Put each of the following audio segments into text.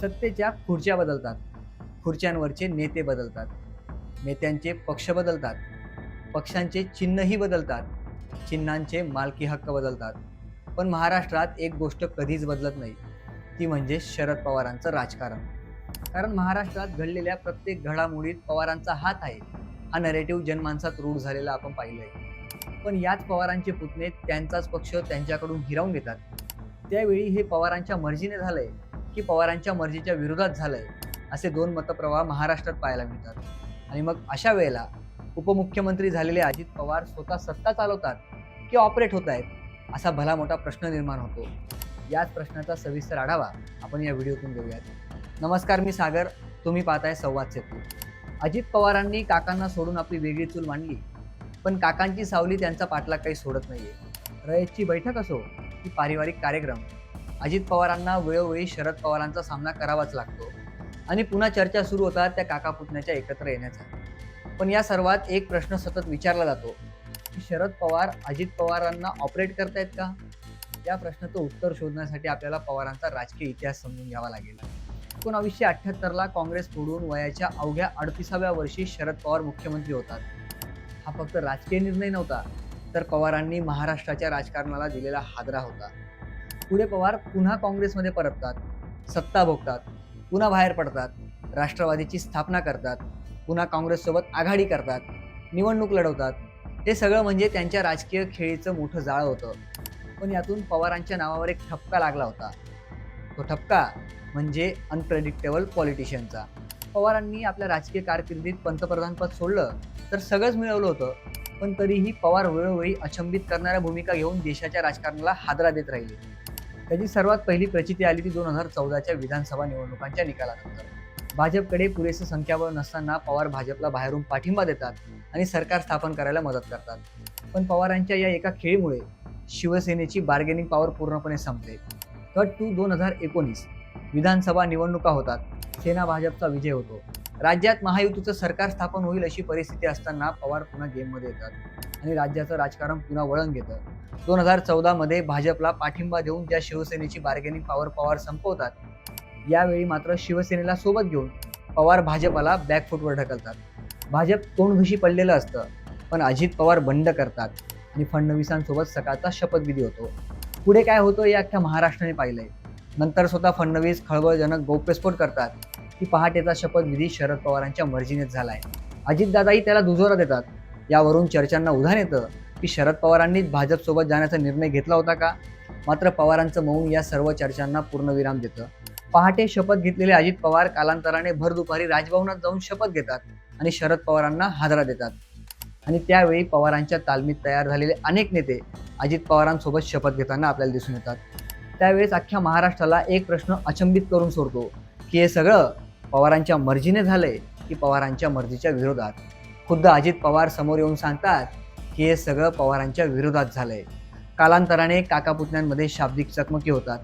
सत्तेच्या खुर्च्या बदलतात. खुर्च्यांवरचे नेते बदलतात. नेत्यांचे पक्ष बदलतात. पक्षांचे चिन्हही बदलतात. चिन्हांचे मालकी हक्क बदलतात. पण महाराष्ट्रात एक गोष्ट कधीच बदलत नाही. ती म्हणजे शरद पवारांचं राजकारण. कारण महाराष्ट्रात घडलेल्या प्रत्येक घडामोडीत पवारांचा हात आहे. हा नरेटिव्ह जनमानसात रूढ झालेला आपण पाहिलं आहे पण याच पवारांचे पुतणे त्यांचाच पक्ष त्यांच्याकडून हिरावून घेतात. त्यावेळी हे पवारांच्या मर्जीने झालंय. की पवारांच्या मर्जीच्या विरोधात झालंय असे दोन मतप्रवाह महाराष्ट्रात पाहायला मिळतात. आणि मग अशा वेळेला उपमुख्यमंत्री झालेले अजित पवार स्वतः सत्ता चालवतात की ऑपरेट होत आहेत असा भला मोठा प्रश्न निर्माण होतो. याच प्रश्नाचा सविस्तर आढावा आपण या व्हिडिओतून घेऊयात. नमस्कार मी सागर. तुम्ही पाहताय संवाद सेतू. अजित पवारांनी काकांना सोडून आपली वेगळी चूल मांडली पण काकांची सावली त्यांचा पाठलाग काही सोडत नाहीये. रयतची बैठक असो की पारिवारिक कार्यक्रम अजित पवारांना वेळोवेळी शरद पवारांचा सामना करावाच लागतो. आणि पुन्हा चर्चा सुरू होतात त्या काका पुतण्याच्या एकत्र येण्याचा. पण या सर्वात एक प्रश्न सतत विचारला जातो की शरद पवार अजित पवारांना ऑपरेट करतायत का? या प्रश्नाचं उत्तर शोधण्यासाठी आपल्याला पवारांचा राजकीय इतिहास समजून घ्यावा लागेल. एकोणावीसशे अठ्ठ्याहत्तरला काँग्रेस फोडून वयाच्या अवघ्या अडतीसाव्या वर्षी शरद पवार मुख्यमंत्री होतात. हा फक्त राजकीय निर्णय नव्हता तर पवारांनी महाराष्ट्राच्या राजकारणाला दिलेला हादरा होता. पुढे पवार पुन्हा काँग्रेसमध्ये परततात सत्ता भोगतात पुन्हा बाहेर पडतात राष्ट्रवादीची स्थापना करतात पुन्हा काँग्रेससोबत आघाडी करतात निवडणूक लढवतात. हे सगळं म्हणजे त्यांच्या राजकीय खेळीचं मोठं जाळं होतं. पण यातून पवारांच्या नावावर एक ठपका लागला होता. तो ठपका म्हणजे अनप्रेडिक्टेबल पॉलिटिशियनचा पवारांनी आपल्या राजकीय कारकिर्दीत पंतप्रधानपद सोडलं तर सगळंच मिळवलं होतं. पण तरीही पवार वेळोवेळी अचंबित करणाऱ्या भूमिका घेऊन देशाच्या राजकारणाला हादरा देत राहिले. त्याची सर्वात पहिली प्रचिती आली ती दोन हजार चौदाच्या विधानसभा निवडणुकांच्या निकालानंतर. भाजपकडे पुरेसं संख्याबळ नसताना पवार भाजपला बाहेरून पाठिंबा देतात आणि सरकार स्थापन करायला मदत करतात. पण पवारांच्या या एका खेळीमुळे शिवसेनेची बार्गेनिंग पॉवर पूर्णपणे संपते. कट टू दोन हजार एकोणीस विधानसभा निवडणुका होतात. सेना भाजपचा विजय होतो. राज्यात महायुतीचं सरकार स्थापन होईल अशी परिस्थिती असताना पवार पुन्हा गेममध्ये येतात. आणि राज्याचं राजकारण पुन्हा वळण घेतं. दोन हजार चौदामध्ये भाजपला पाठिंबा देऊन ज्या शिवसेनेची बार्गेनिंग पॉवर पवार संपवतात. यावेळी मात्र शिवसेनेला सोबत घेऊन पवार भाजपाला बॅकफूटवर ढकलतात. भाजप तोंडघुशी पडलेलं असतं पण अजित पवार बंड करतात आणि फडणवीसांसोबत सकाळचा शपथविधी होतो. पुढे काय होतं हे अख्ख्या महाराष्ट्राने पाहिलंय. नंतर स्वतः फडणवीस खळबळजनक गौप्यस्फोट करतात. की पहाटेचा शपथविधी शरद पवारांच्या मर्जीनेच झालाय. अजितदादाही त्याला दुजोरा देतात. यावरून चर्चांना उधाण येतं की शरद पवारांनीच भाजपसोबत जाण्याचा निर्णय घेतला होता का? मात्र पवारांचं मौन या सर्व चर्चांना पूर्णविराम देतं. पहाटे शपथ घेतलेले अजित पवार कालांतराने भर दुपारी राजभवनात जाऊन शपथ घेतात आणि शरद पवारांना हादरा देतात. आणि त्यावेळी पवारांच्या तालमीत तयार झालेले अनेक नेते अजित पवारांसोबत शपथ घेताना आपल्याला दिसून येतात. त्यावेळेस अख्ख्या महाराष्ट्राला एक प्रश्न अचंबित करून सोडतो की हे सगळं पवारांच्या मर्जीने झालंय की पवारांच्या मर्जीच्या विरोधात? खुद्द अजित पवार समोर येऊन सांगतात की हे सगळं पवारांच्या विरोधात झालंय. कालांतराने काका पुतण्यांमध्ये शाब्दिक चकमकी होतात.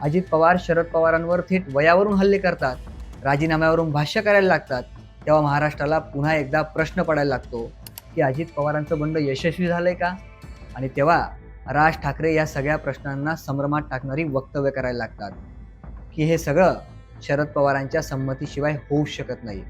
अजित पवार शरद पवारांवर थेट वयावरून हल्ले करतात. राजीनाम्यावरून भाष्य करायला लागतात. तेव्हा महाराष्ट्राला पुन्हा एकदा प्रश्न पडायला लागतो की अजित पवारांचं बंड यशस्वी झालंय का? आणि तेव्हा राज ठाकरे या सगळ्या प्रश्नांना संभ्रमात टाकणारी वक्तव्य करायला लागतात की हे सगळं शरद पवारांच्या संमतीशिवाय होऊ शकत नाही.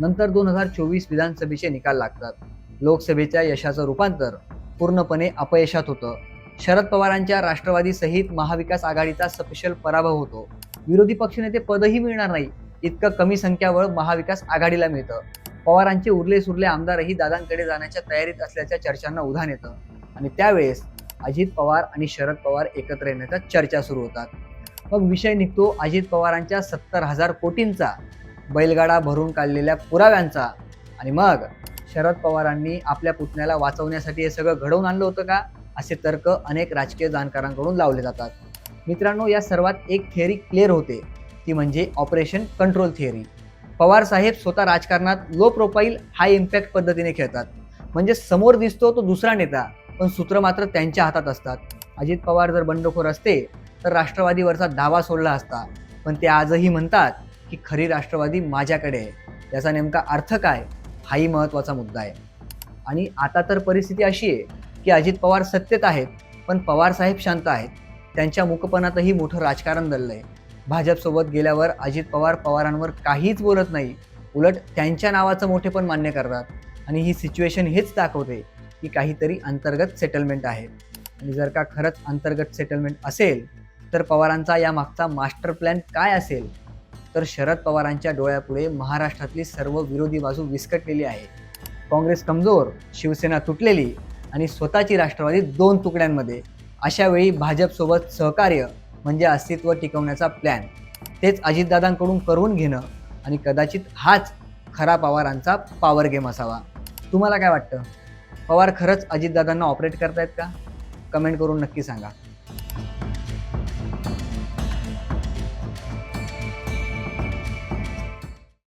नंतर दोन हजार चोवीस विधानसभेचे निकाल लागतात. लोकसभेच्या यशाचं रूपांतर पूर्णपणे अपयशात होतं. शरद पवारांच्या राष्ट्रवादी सहित महाविकास आघाडीचा सपशल पराभव होतो. विरोधी पक्षनेते पदही मिळणार नाही इतकं कमी संख्यावर महाविकास आघाडीला मिळतं. पवारांचे उरले सुरले आमदारही दादांकडे जाण्याच्या तयारीत असल्याच्या चर्चांना उधाण येतं. आणि त्यावेळेस अजित पवार आणि शरद पवार एकत्र येण्याच्या चर्चा सुरू होतात. मग विषय निघतो अजित पवारांच्या सत्तर हजार कोटींचा. बैलगाडा भरून काढलेल्या पुराव्यांचा. आणि मग शरद पवारांनी आपल्या पुतण्याला वाचवण्यासाठी हे सगळं घडवून आणलं होतं का? असे तर्क अनेक राजकीय जाणकारांकडून लावले जातात. मित्रांनो या सर्वात एक थिअरी क्लिअर होते. ती म्हणजे ऑपरेशन कंट्रोल थिअरी पवार साहेब स्वतः राजकारणात लो प्रोफाईल हाय इम्पॅक्ट पद्धतीने खेळतात. म्हणजे समोर दिसतो तो दुसरा नेता पण सूत्र मात्र त्यांच्या हातात असतात. अजित पवार जर बंडखोर असते तर राष्ट्रवादीवरचा दावा सोडला असता. पण ते आजही म्हणतात की खरी राष्ट्रवादी माझ्याकडे आहे. याचा नेमका अर्थ काय? हाही महत्त्वाचा मुद्दा आहे. आणि आता तर परिस्थिती अशी आहे की अजित पवार सत्तेत आहेत पण पवार साहेब शांत आहेत. त्यांच्या मुकपणातही मोठं राजकारण दललं आहे भाजपसोबत गेल्यावर अजित पवार पवारांवर काहीच बोलत नाही. उलट त्यांच्या नावाचं मोठे पण मान्य करतात. आणि ही सिच्युएशन हेच दाखवते की काहीतरी अंतर्गत सेटलमेंट आहे. आणि जर का खरंच अंतर्गत सेटलमेंट असेल तर पवारांचा या मागचा मास्टर प्लॅन काय असेल? तर शरद पवारांच्या डोळ्यापुढे महाराष्ट्रातली सर्व विरोधी बाजू विस्कटलेली आहे. काँग्रेस कमजोर शिवसेना तुटलेली आणि स्वतःची राष्ट्रवादी दोन तुकड्यांमध्ये. अशा वेळी भाजपसोबत सहकार्य म्हणजे अस्तित्व टिकवण्याचा प्लॅन तेच अजितदादांकडून करून घेणं आणि कदाचित हाच खरा पवारांचा पॉवर गेम असावा. तुम्हाला काय वाटतं? पवार खरंच अजितदादांना ऑपरेट करतायत का? कमेंट करून नक्की सांगा.